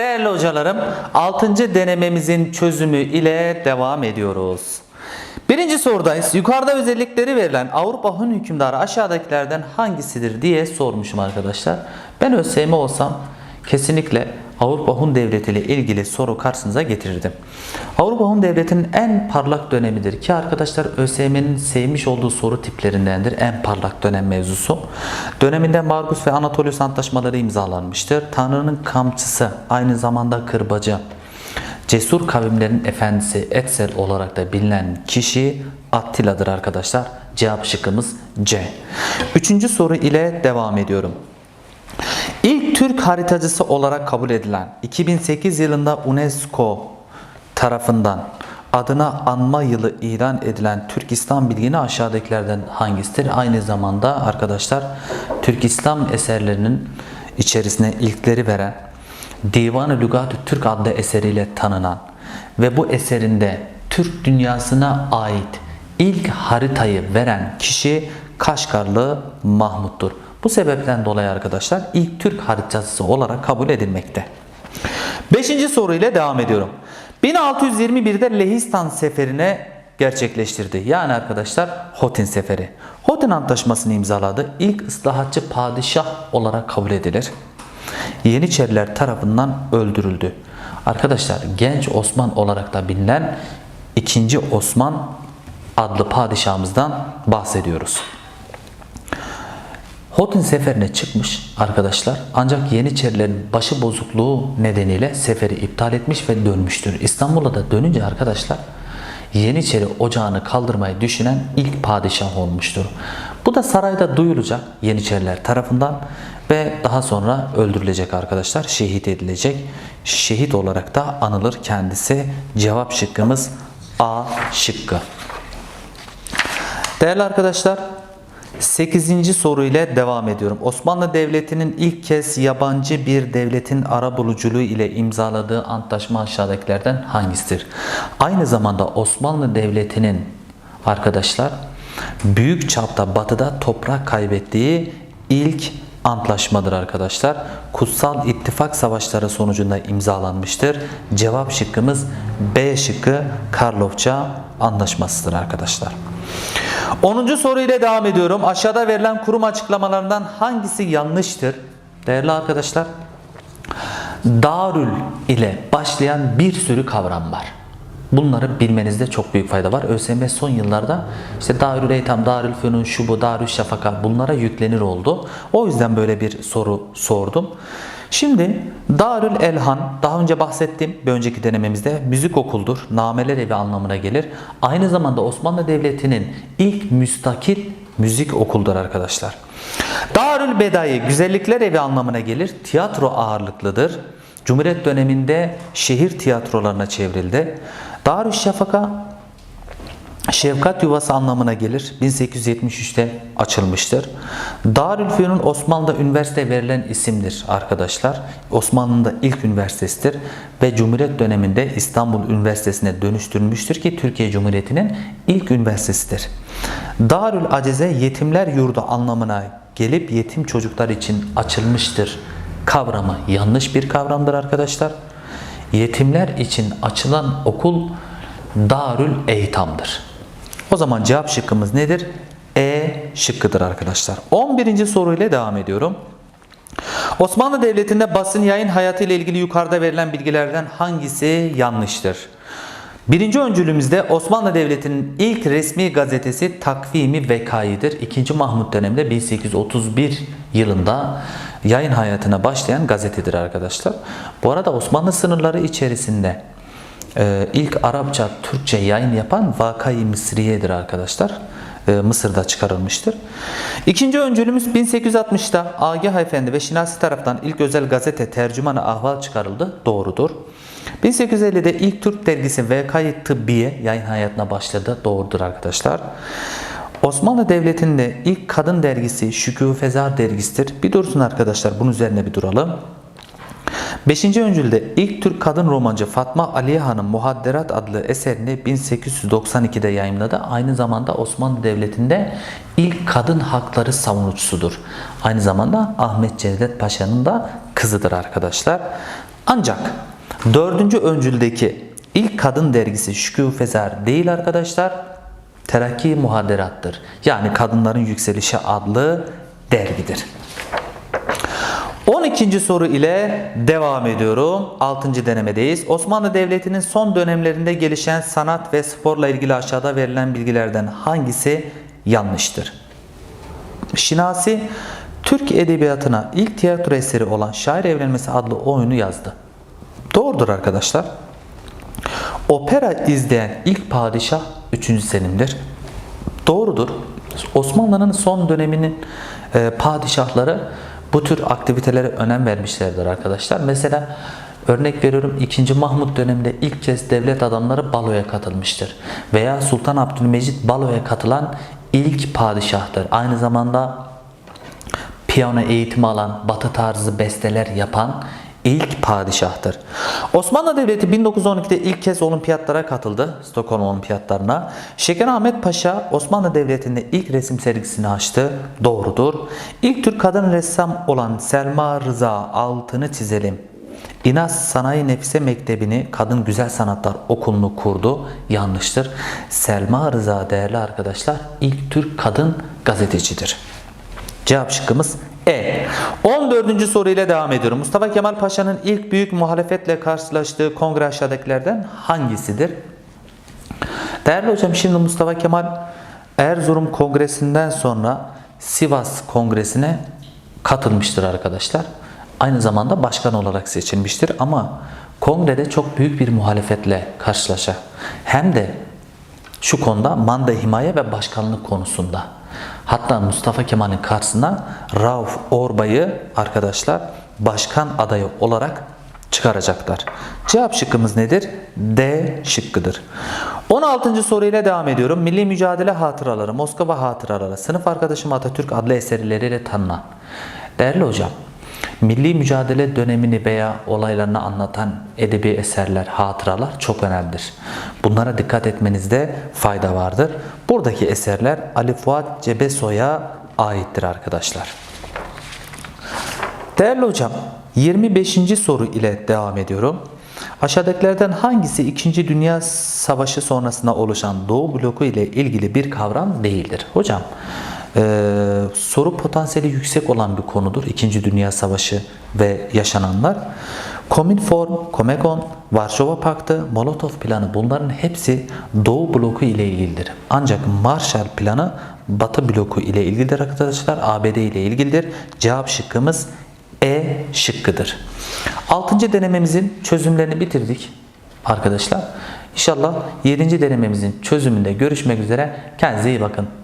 Değerli hocalarım, 6. denememizin çözümü ile devam ediyoruz. Birinci sorudayız. Yukarıda özellikleri verilen Avrupa Hun hükümdarı aşağıdakilerden hangisidir diye sormuşum arkadaşlar. Ben ÖSYM olsam kesinlikle Avrupa Hun Devleti ile ilgili soru karşınıza getirirdim. Avrupa Hun Devleti'nin en parlak dönemidir ki arkadaşlar ÖSYM'nin sevmiş olduğu soru tiplerindendir. En parlak dönem mevzusu. Döneminde Margus ve Anatolius antlaşmaları imzalanmıştır. Tanrı'nın kamçısı aynı zamanda kırbacı. Cesur kavimlerin efendisi Etzel olarak da bilinen kişi Attila'dır arkadaşlar. Cevap şıkkımız C. Üçüncü soru ile devam ediyorum. İlk Türk haritacısı olarak kabul edilen 2008 yılında UNESCO tarafından adına anma yılı ilan edilen Türk İslam bilgini aşağıdakilerden hangisidir? Aynı zamanda arkadaşlar Türk İslam eserlerinin içerisine ilkleri veren Divan-ı Lügat-ı Türk adlı eseriyle tanınan ve bu eserinde Türk dünyasına ait ilk haritayı veren kişi Kaşgarlı Mahmut'tur. Bu sebepten dolayı arkadaşlar ilk Türk haritacısı olarak kabul edilmekte. Beşinci soru ile devam ediyorum. 1621'de Lehistan seferine gerçekleştirdi. Yani arkadaşlar Hotin seferi. Hotin antlaşmasını imzaladı. İlk ıslahatçı padişah olarak kabul edilir. Yeniçeriler tarafından öldürüldü. Arkadaşlar genç Osman olarak da bilinen 2. Osman adlı padişahımızdan bahsediyoruz. Hotin seferine çıkmış arkadaşlar ancak Yeniçerilerin başı bozukluğu nedeniyle seferi iptal etmiş ve dönmüştür. İstanbul'a da dönünce arkadaşlar Yeniçeri ocağını kaldırmayı düşünen ilk padişah olmuştur. Bu da sarayda duyulacak Yeniçeriler tarafından ve daha sonra öldürülecek arkadaşlar. Şehit edilecek. Şehit olarak da anılır kendisi. Cevap şıkkımız A şıkkı. Değerli arkadaşlar 8. soru ile devam ediyorum. Osmanlı Devleti'nin ilk kez yabancı bir devletin ara buluculuğu ile imzaladığı antlaşma aşağıdakilerden hangisidir? Aynı zamanda Osmanlı Devleti'nin arkadaşlar büyük çapta batıda toprak kaybettiği ilk antlaşmadır arkadaşlar. Kutsal İttifak Savaşları sonucunda imzalanmıştır. Cevap şıkkımız B şıkkı Karlofça Antlaşmasıdır arkadaşlar. 10. soru ile devam ediyorum. Aşağıda verilen kurum açıklamalarından hangisi yanlıştır? Değerli arkadaşlar, Darül ile başlayan bir sürü kavram var. Bunları bilmenizde çok büyük fayda var. ÖSYM son yıllarda işte Darül Eytam, Darül Fünun, Şubu, Darül Şafaka bunlara yüklenir oldu. O yüzden böyle bir soru sordum. Şimdi Darül Elhan daha önce bahsettim bir önceki denememizde müzik okuldur. Nameler evi anlamına gelir. Aynı zamanda Osmanlı Devleti'nin ilk müstakil müzik okuldur arkadaşlar. Darül Bedai güzellikler evi anlamına gelir. Tiyatro ağırlıklıdır. Cumhuriyet döneminde şehir tiyatrolarına çevrildi. Darüşşafaka Şefkat yuvası anlamına gelir. 1873'te açılmıştır. Darülfünun Osmanlı'da üniversite verilen isimdir arkadaşlar. Osmanlı'nın da ilk üniversitesidir ve Cumhuriyet döneminde İstanbul Üniversitesi'ne dönüştürülmüştür ki Türkiye Cumhuriyeti'nin ilk üniversitesidir. Darül Acize yetimler yurdu anlamına gelip yetim çocuklar için açılmıştır kavramı yanlış bir kavramdır arkadaşlar. Yetimler için açılan okul Darül Eytam'dır. O zaman cevap şıkkımız nedir? E şıkkıdır arkadaşlar. 11. soruyla devam ediyorum. Osmanlı Devleti'nde basın yayın hayatı ile ilgili yukarıda verilen bilgilerden hangisi yanlıştır? Birinci öncülümüzde Osmanlı Devleti'nin ilk resmi gazetesi Takvimi Vekai'dir. İkinci Mahmut döneminde 1831 yılında yayın hayatına başlayan gazetedir arkadaşlar. Bu arada Osmanlı sınırları içerisinde e, ilk Arapça, Türkçe yayın yapan Vakai Mısriye'dir arkadaşlar. E, Mısır'da çıkarılmıştır. İkinci öncülümüz 1860'da Agah Efendi ve Şinasi tarafından ilk özel gazete Tercüman-ı Ahval çıkarıldı. Doğrudur. 1850'de ilk Türk dergisi Vakayı Tıbbiye yayın hayatına başladı. Doğrudur arkadaşlar. Osmanlı Devleti'nde ilk kadın dergisi Şükrü Fezar dergisidir. Bir dursun arkadaşlar bunun üzerine bir duralım. 5. öncülde ilk Türk kadın romancı Fatma Aliye Hanım Muhadderat adlı eserini 1892'de yayımladı. Aynı zamanda Osmanlı Devleti'nde ilk kadın hakları savunucusudur. Aynı zamanda Ahmet Cevdet Paşa'nın da kızıdır arkadaşlar. Ancak dördüncü öncüldeki ilk kadın dergisi Fezer değil arkadaşlar. Terakki Muhaderattır. Yani Kadınların Yükselişi adlı dergidir. 12. soru ile devam ediyorum. 6. denemedeyiz. Osmanlı Devleti'nin son dönemlerinde gelişen sanat ve sporla ilgili aşağıda verilen bilgilerden hangisi yanlıştır? Şinasi, Türk edebiyatına ilk tiyatro eseri olan Şair Evlenmesi adlı oyunu yazdı. Doğrudur arkadaşlar. Opera izleyen ilk padişah 3. Selim'dir. Doğrudur. Osmanlı'nın son döneminin e, padişahları bu tür aktivitelere önem vermişlerdir arkadaşlar. Mesela örnek veriyorum 2. Mahmut döneminde ilk kez devlet adamları baloya katılmıştır. Veya Sultan Abdülmecit baloya katılan ilk padişahtır. Aynı zamanda piyano eğitimi alan, batı tarzı besteler yapan ilk padişahtır. Osmanlı Devleti 1912'de ilk kez olimpiyatlara katıldı. Stockholm olimpiyatlarına. Şeker Ahmet Paşa Osmanlı Devleti'nde ilk resim sergisini açtı. Doğrudur. İlk Türk kadın ressam olan Selma Rıza altını çizelim. İnas Sanayi Nefise Mektebi'ni Kadın Güzel Sanatlar Okulu'nu kurdu. Yanlıştır. Selma Rıza değerli arkadaşlar ilk Türk kadın gazetecidir. Cevap şıkkımız. 14. soruyla devam ediyorum. Mustafa Kemal Paşa'nın ilk büyük muhalefetle karşılaştığı kongre aşağıdakilerden hangisidir? Değerli hocam şimdi Mustafa Kemal Erzurum Kongresi'nden sonra Sivas Kongresi'ne katılmıştır arkadaşlar. Aynı zamanda başkan olarak seçilmiştir ama kongrede çok büyük bir muhalefetle karşılaşa. Hem de şu konuda manda himaye ve başkanlık konusunda. Hatta Mustafa Kemal'in karşısına Rauf Orbay'ı arkadaşlar başkan adayı olarak çıkaracaklar. Cevap şıkkımız nedir? D şıkkıdır. 16. soruyla devam ediyorum. Milli Mücadele Hatıraları, Moskova Hatıraları, Sınıf Arkadaşım Atatürk adlı eserleriyle tanınan. Değerli hocam, milli mücadele dönemini veya olaylarını anlatan edebi eserler, hatıralar çok önemlidir. Bunlara dikkat etmenizde fayda vardır. Buradaki eserler Ali Fuat Cebesoy'a aittir arkadaşlar. Değerli hocam, 25. soru ile devam ediyorum. Aşağıdakilerden hangisi 2. Dünya Savaşı sonrasında oluşan Doğu bloku ile ilgili bir kavram değildir? Hocam, ee, soru potansiyeli yüksek olan bir konudur. 2. Dünya Savaşı ve yaşananlar. Kominform, Comecon, Varşova Paktı, Molotov planı bunların hepsi Doğu bloku ile ilgilidir. Ancak Marshall planı Batı bloku ile ilgilidir arkadaşlar. ABD ile ilgilidir. Cevap şıkkımız E şıkkıdır. 6. denememizin çözümlerini bitirdik arkadaşlar. İnşallah 7. denememizin çözümünde görüşmek üzere. Kendinize iyi bakın.